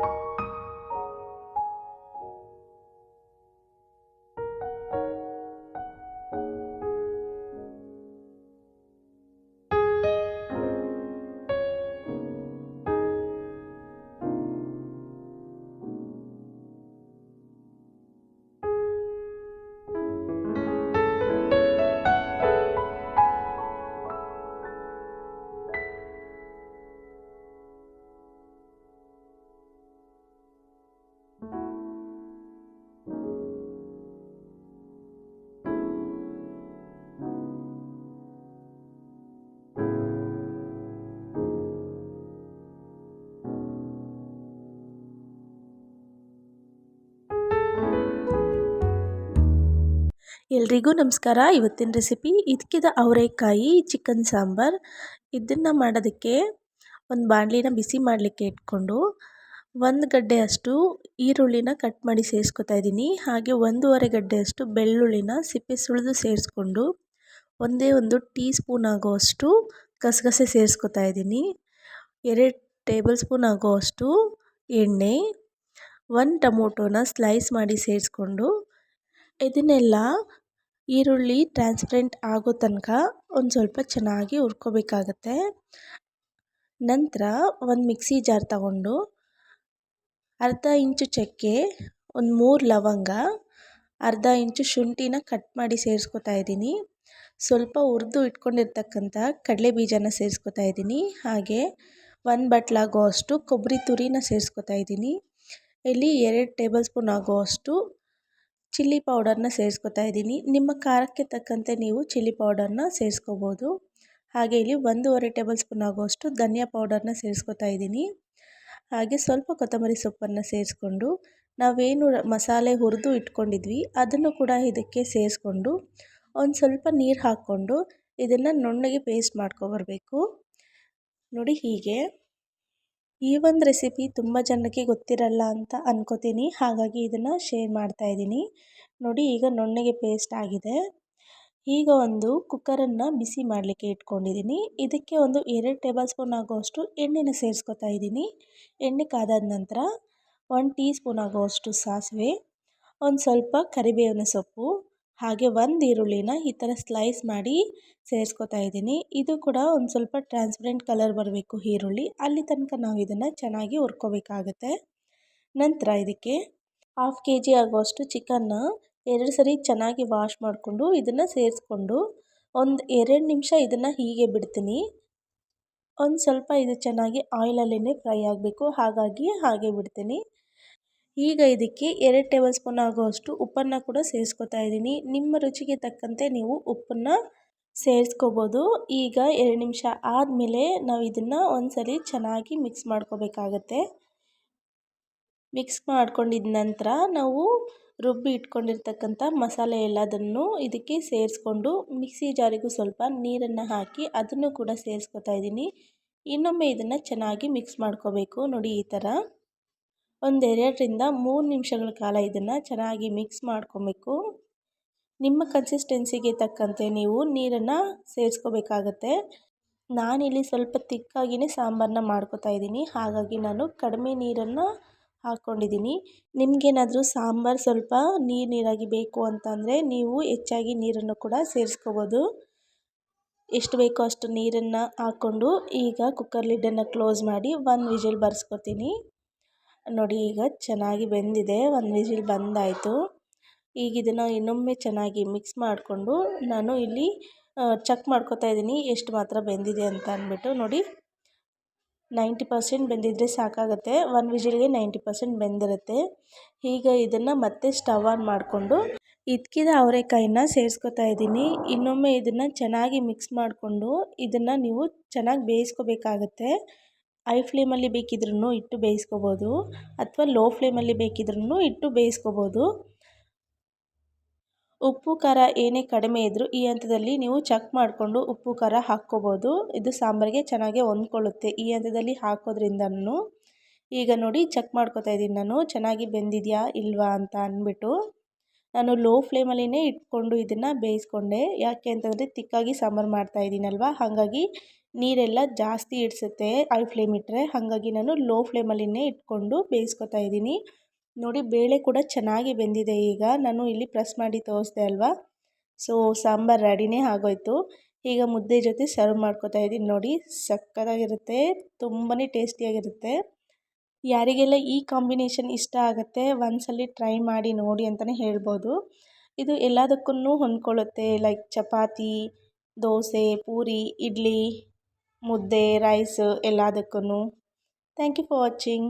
you ಎಲ್ರಿಗೂ ನಮಸ್ಕಾರ. ಇವತ್ತಿನ ರೆಸಿಪಿ ಇದಕ್ಕಿದ ಅವರೆಕಾಯಿ ಚಿಕನ್ ಸಾಂಬಾರ್. ಇದನ್ನು ಮಾಡೋದಕ್ಕೆ ಒಂದು ಬಾಣಲಿನ ಬಿಸಿ ಮಾಡಲಿಕ್ಕೆ ಇಟ್ಕೊಂಡು ಒಂದು ಗಡ್ಡೆಯಷ್ಟು ಈರುಳ್ಳಿನ ಕಟ್ ಮಾಡಿ ಸೇರಿಸ್ಕೊತಾ ಇದ್ದೀನಿ. ಹಾಗೆ ಒಂದೂವರೆ ಗಡ್ಡೆಯಷ್ಟು ಬೆಳ್ಳುಳ್ಳಿನ ಸಿಪ್ಪೆ ಸುಳಿದು ಸೇರಿಸ್ಕೊಂಡು ಒಂದೇ ಒಂದು ಟೀ ಸ್ಪೂನ್ ಆಗೋವಷ್ಟು ಗಸಗಸೆ ಸೇರಿಸ್ಕೊತಾ ಇದ್ದೀನಿ. ಎರಡು ಟೇಬಲ್ ಸ್ಪೂನ್ ಆಗೋವಷ್ಟು ಎಣ್ಣೆ, ಒಂದು ಟೊಮೊಟೊನ ಸ್ಲೈಸ್ ಮಾಡಿ ಸೇರಿಸ್ಕೊಂಡು ಇದನ್ನೆಲ್ಲ ಈರುಳ್ಳಿ ಟ್ರಾನ್ಸ್ಪರೆಂಟ್ ಆಗೋ ತನಕ ಒಂದು ಸ್ವಲ್ಪ ಚೆನ್ನಾಗಿ ಹುರ್ಕೋಬೇಕಾಗತ್ತೆ. ನಂತರ ಒಂದು ಮಿಕ್ಸಿ ಜಾರ್ ತಗೊಂಡು ಅರ್ಧ ಇಂಚು ಚಕ್ಕೆ, ಒಂದು ಮೂರು ಲವಂಗ, ಅರ್ಧ ಇಂಚು ಶುಂಠಿನ ಕಟ್ ಮಾಡಿ ಸೇರಿಸ್ಕೊತಾ ಇದ್ದೀನಿ. ಸ್ವಲ್ಪ ಹುರಿದು ಇಟ್ಕೊಂಡಿರ್ತಕ್ಕಂಥ ಕಡಲೆ ಬೀಜನ ಸೇರಿಸ್ಕೊತಾ ಇದ್ದೀನಿ. ಹಾಗೆ ಒಂದು ಬಟ್ಲಾಗೋ ಅಷ್ಟು ಕೊಬ್ಬರಿ ತುರಿನ ಸೇರಿಸ್ಕೊತಾ ಇದ್ದೀನಿ. ಇಲ್ಲಿ ಎರಡು ಟೇಬಲ್ ಸ್ಪೂನ್ ಆಗೋವಷ್ಟು ಚಿಲ್ಲಿ ಪೌಡರ್ನ ಸೇರಿಸ್ಕೊತಾ ಇದ್ದೀನಿ. ನಿಮ್ಮ ಖಾರಕ್ಕೆ ತಕ್ಕಂತೆ ನೀವು ಚಿಲ್ಲಿ ಪೌಡರ್ನ ಸೇರಿಸ್ಕೋಬೋದು. ಹಾಗೆ ಇಲ್ಲಿ ಒಂದೂವರೆ ಟೇಬಲ್ ಸ್ಪೂನ್ ಆಗುವಷ್ಟು ಧನಿಯಾ ಪೌಡರ್ನ ಸೇರಿಸ್ಕೊತಾ ಇದ್ದೀನಿ. ಹಾಗೆ ಸ್ವಲ್ಪ ಕೊತ್ತಂಬರಿ ಸೊಪ್ಪನ್ನು ಸೇರಿಸ್ಕೊಂಡು ನಾವೇನು ಮಸಾಲೆ ಹುರಿದು ಇಟ್ಕೊಂಡಿದ್ವಿ, ಅದನ್ನು ಕೂಡ ಇದಕ್ಕೆ ಸೇರಿಸ್ಕೊಂಡು ಒಂದು ಸ್ವಲ್ಪ ನೀರು ಹಾಕ್ಕೊಂಡು ಇದನ್ನು ನುಣ್ಣಗೆ ಪೇಸ್ಟ್ ಮಾಡ್ಕೊಬರಬೇಕು ನೋಡಿ ಹೀಗೆ. ಈ ಒಂದು ರೆಸಿಪಿ ತುಂಬ ಜನಕ್ಕೆ ಗೊತ್ತಿರಲ್ಲ ಅಂತ ಅನ್ಕೋತೀನಿ. ಹಾಗಾಗಿ ಇದನ್ನು ಶೇರ್ ಮಾಡ್ತಾಯಿದ್ದೀನಿ ನೋಡಿ, ಈಗ ನೊಣ್ಣೆಗೆ ಪೇಸ್ಟ್ ಆಗಿದೆ. ಈಗ ಒಂದು ಕುಕ್ಕರನ್ನು ಬಿಸಿ ಮಾಡಲಿಕ್ಕೆ ಇಟ್ಕೊಂಡಿದ್ದೀನಿ. ಇದಕ್ಕೆ ಒಂದು ಎರಡು ಟೇಬಲ್ ಸ್ಪೂನ್ ಆಗುವಷ್ಟು ಎಣ್ಣೆನ ಸೇರಿಸ್ಕೊತಾ ಇದ್ದೀನಿ. ಎಣ್ಣೆ ಕಾದಾದ ನಂತರ, ಒಂದು ಟೀ ಸ್ಪೂನ್ ಆಗುವಷ್ಟು ಸಾಸಿವೆ, ಒಂದು ಸ್ವಲ್ಪ ಕರಿಬೇವಿನ ಸೊಪ್ಪು ಹಾಗೆ ಒಂದು ಈರುಳ್ಳಿನ ಈ ಥರ ಸ್ಲೈಸ್ ಮಾಡಿ ಸೇರಿಸ್ಕೊತಾ ಇದ್ದೀನಿ. ಇದು ಕೂಡ ಒಂದು ಸ್ವಲ್ಪ ಟ್ರಾನ್ಸ್ಪರೆಂಟ್ ಕಲರ್ ಬರಬೇಕು ಈರುಳ್ಳಿ. ಅಲ್ಲಿ ತನಕ ನಾವು ಇದನ್ನು ಚೆನ್ನಾಗಿ ಹುರ್ಕೋಬೇಕಾಗತ್ತೆ. ನಂತರ ಇದಕ್ಕೆ ಹಾಫ್ ಕೆ ಜಿ ಆಗುವಷ್ಟು ಚಿಕನ್ನ ಎರಡು ಸರಿ ಚೆನ್ನಾಗಿ ವಾಶ್ ಮಾಡಿಕೊಂಡು ಇದನ್ನು ಸೇರಿಸ್ಕೊಂಡು ಒಂದು ಎರಡು ನಿಮಿಷ ಇದನ್ನು ಹೀಗೆ ಬಿಡ್ತೀನಿ. ಒಂದು ಸ್ವಲ್ಪ ಇದು ಚೆನ್ನಾಗಿ ಆಯಿಲಲ್ಲೇ ಫ್ರೈ ಆಗಬೇಕು. ಹಾಗಾಗಿ ಹಾಗೆ ಬಿಡ್ತೀನಿ. ಈಗ ಇದಕ್ಕೆ ಎರಡು ಟೇಬಲ್ ಸ್ಪೂನ್ ಆಗುವಷ್ಟು ಉಪ್ಪನ್ನು ಕೂಡ ಸೇರಿಸ್ಕೊತಾ ಇದ್ದೀನಿ. ನಿಮ್ಮ ರುಚಿಗೆ ತಕ್ಕಂತೆ ನೀವು ಉಪ್ಪನ್ನು ಸೇರಿಸ್ಕೋಬೋದು. ಈಗ ಎರಡು ನಿಮಿಷ ಆದಮೇಲೆ ನಾವು ಇದನ್ನು ಒಂದ್ಸಲಿ ಚೆನ್ನಾಗಿ ಮಿಕ್ಸ್ ಮಾಡ್ಕೋಬೇಕಾಗತ್ತೆ. ಮಿಕ್ಸ್ ಮಾಡ್ಕೊಂಡಿದ ನಂತರ ನಾವು ರುಬ್ಬಿ ಇಟ್ಕೊಂಡಿರ್ತಕ್ಕಂಥ ಮಸಾಲೆ ಎಲ್ಲದನ್ನು ಇದಕ್ಕೆ ಸೇರಿಸ್ಕೊಂಡು ಮಿಕ್ಸಿ ಜಾರಿಗೂ ಸ್ವಲ್ಪ ನೀರನ್ನು ಹಾಕಿ ಅದನ್ನು ಕೂಡ ಸೇರಿಸ್ಕೊತಾ ಇದ್ದೀನಿ. ಇನ್ನೊಮ್ಮೆ ಇದನ್ನು ಚೆನ್ನಾಗಿ ಮಿಕ್ಸ್ ಮಾಡ್ಕೋಬೇಕು. ನೋಡಿ ಈ ಥರ. ಒಂದೆರಡರಿಂದ ಮೂರು ನಿಮಿಷಗಳ ಕಾಲ ಇದನ್ನು ಚೆನ್ನಾಗಿ ಮಿಕ್ಸ್ ಮಾಡ್ಕೊಬೇಕು. ನಿಮ್ಮ ಕನ್ಸಿಸ್ಟೆನ್ಸಿಗೆ ತಕ್ಕಂತೆ ನೀವು ನೀರನ್ನು ಸೇರಿಸ್ಕೋಬೇಕಾಗತ್ತೆ. ನಾನಿಲ್ಲಿ ಸ್ವಲ್ಪ ತಿಕ್ಕಾಗಿಯೇ ಸಾಂಬಾರನ್ನ ಮಾಡ್ಕೋತಾ ಇದ್ದೀನಿ. ಹಾಗಾಗಿ ನಾನು ಕಡಿಮೆ ನೀರನ್ನು ಹಾಕ್ಕೊಂಡಿದ್ದೀನಿ ನಿಮಗೇನಾದರೂ ಸಾಂಬಾರು ಸ್ವಲ್ಪ ನೀರು ನೀರಾಗಿ ಬೇಕು ಅಂತಂದರೆ ನೀವು ಹೆಚ್ಚಾಗಿ ನೀರನ್ನು ಕೂಡ ಸೇರಿಸ್ಕೋಬೋದು. ಎಷ್ಟು ಬೇಕೋ ಅಷ್ಟು ನೀರನ್ನು ಹಾಕ್ಕೊಂಡು ಈಗ ಕುಕ್ಕರ್ ಲಿಡ್ಡನ್ನು ಕ್ಲೋಸ್ ಮಾಡಿ ಒಂದು ವಿಜಿಲ್ ಬರ್ಸ್ಕೊತೀನಿ. ನೋಡಿ ಈಗ ಚೆನ್ನಾಗಿ ಬೆಂದಿದೆ, ಒಂದು ವಿಝಿಲ್ ಬಂದಾಯಿತು. ಈಗ ಇದನ್ನು ಇನ್ನೊಮ್ಮೆ ಚೆನ್ನಾಗಿ ಮಿಕ್ಸ್ ಮಾಡಿಕೊಂಡು ನಾನು ಇಲ್ಲಿ ಚೆಕ್ ಮಾಡ್ಕೊತಾ ಇದ್ದೀನಿ ಎಷ್ಟು ಮಾತ್ರ ಬೆಂದಿದೆ ಅಂತ ಅಂದ್ಬಿಟ್ಟು ನೋಡಿ. ನೈಂಟಿ ಪರ್ಸೆಂಟ್ ಬೆಂದಿದ್ರೆ ಸಾಕಾಗುತ್ತೆ ಒನ್ ವಿಜಿಲ್ಗೆ ನೈಂಟಿ ಪರ್ಸೆಂಟ್ ಬೆಂದಿರುತ್ತೆ. ಈಗ ಇದನ್ನು ಮತ್ತೆ ಸ್ಟವ್ ಆನ್ ಮಾಡಿಕೊಂಡು ಇದ್ಕಿದ ಅವರೆಕಾಯಿನ ಸೇರಿಸ್ಕೊತಾ ಇದ್ದೀನಿ. ಇನ್ನೊಮ್ಮೆ ಇದನ್ನು ಚೆನ್ನಾಗಿ ಮಿಕ್ಸ್ ಮಾಡಿಕೊಂಡು ಇದನ್ನು ನೀವು ಚೆನ್ನಾಗಿ ಬೇಯಿಸ್ಕೋಬೇಕಾಗತ್ತೆ. ಐ ಫ್ಲೇಮಲ್ಲಿ ಬೇಕಿದ್ರೂ ಇಟ್ಟು ಬೇಯಿಸ್ಕೋಬೋದು ಅಥವಾ ಲೋ ಫ್ಲೇಮಲ್ಲಿ ಬೇಕಿದ್ರೂ ಇಟ್ಟು ಬೇಯಿಸ್ಕೋಬೋದು. ಉಪ್ಪು, ಖಾರ ಏನೇ ಕಡಿಮೆ ಇದ್ದರೂ ಈ ಹಂತದಲ್ಲಿ ನೀವು ಚೆಕ್ ಮಾಡಿಕೊಂಡು ಉಪ್ಪು, ಖಾರ ಹಾಕ್ಕೋಬೋದು. ಇದು ಸಾಂಬಾರಿಗೆ ಚೆನ್ನಾಗೆ ಹೊಂದ್ಕೊಳ್ಳುತ್ತೆ ಈ ಹಂತದಲ್ಲಿ ಹಾಕೋದ್ರಿಂದನೂ. ಈಗ ನೋಡಿ ಚೆಕ್ ಮಾಡ್ಕೊತಾ ಇದ್ದೀನಿ ನಾನು, ಚೆನ್ನಾಗಿ ಬೆಂದಿದೆಯಾ ಇಲ್ವಾ ಅಂತ ಅಂದ್ಬಿಟ್ಟು. ನಾನು ಲೋ ಫ್ಲೇಮಲ್ಲಿನೇ ಇಟ್ಕೊಂಡು ಇದನ್ನು ಬೇಯಿಸ್ಕೊಂಡೆ. ಯಾಕೆ ಅಂತಂದರೆ ತಿಕ್ಕಾಗಿ ಸಾಂಬಾರು ಮಾಡ್ತಾ ಇದ್ದೀನಲ್ವ? ಹಾಗಾಗಿ ನೀರೆಲ್ಲ ಜಾಸ್ತಿ ಹಿಡ್ಸುತ್ತೆ ಐ ಫ್ಲೇಮ್ ಇಟ್ಟರೆ ಹಾಗಾಗಿ ನಾನು ಲೋ ಫ್ಲೇಮಲ್ಲಿನೇ ಇಟ್ಕೊಂಡು ಬೇಯಿಸ್ಕೊತಾ ಇದ್ದೀನಿ. ನೋಡಿ, ಬೇಳೆ ಕೂಡ ಚೆನ್ನಾಗಿ ಬೆಂದಿದೆ ಈಗ. ನಾನು ಇಲ್ಲಿ ಪ್ರೆಸ್ ಮಾಡಿ ತೋರಿಸ್ದೆ ಅಲ್ವಾ? ಸೊ ಸಾಂಬಾರು ರೆಡಿನೇ ಆಗೋಯ್ತು. ಈಗ ಮುದ್ದೆ ಜೊತೆ ಸರ್ವ್ ಮಾಡ್ಕೊತಾ ಇದ್ದೀನಿ. ನೋಡಿ, ಸಕ್ಕತ್ತಾಗಿರುತ್ತೆ. ತುಂಬಾ ಟೇಸ್ಟಿಯಾಗಿರುತ್ತೆ ಯಾರಿಗೆಲ್ಲ ಈ ಕಾಂಬಿನೇಷನ್ ಇಷ್ಟ ಆಗುತ್ತೆ, ಒಂದ್ಸಲಿ ಟ್ರೈ ಮಾಡಿ ನೋಡಿ ಅಂತಲೇ ಹೇಳ್ಬೋದು. ಇದು ಎಲ್ಲದಕ್ಕೂ ಹೊಂದ್ಕೊಳ್ಳುತ್ತೆ ಲೈಕ್ ಚಪಾತಿ, ದೋಸೆ, ಪೂರಿ, ಇಡ್ಲಿ. ಮುದ್ದೆ ರೈಸ್ ಎಲ್ಲದಕ್ಕೂ ಥ್ಯಾಂಕ್ ಯು ಫಾರ್ ವಾಚಿಂಗ್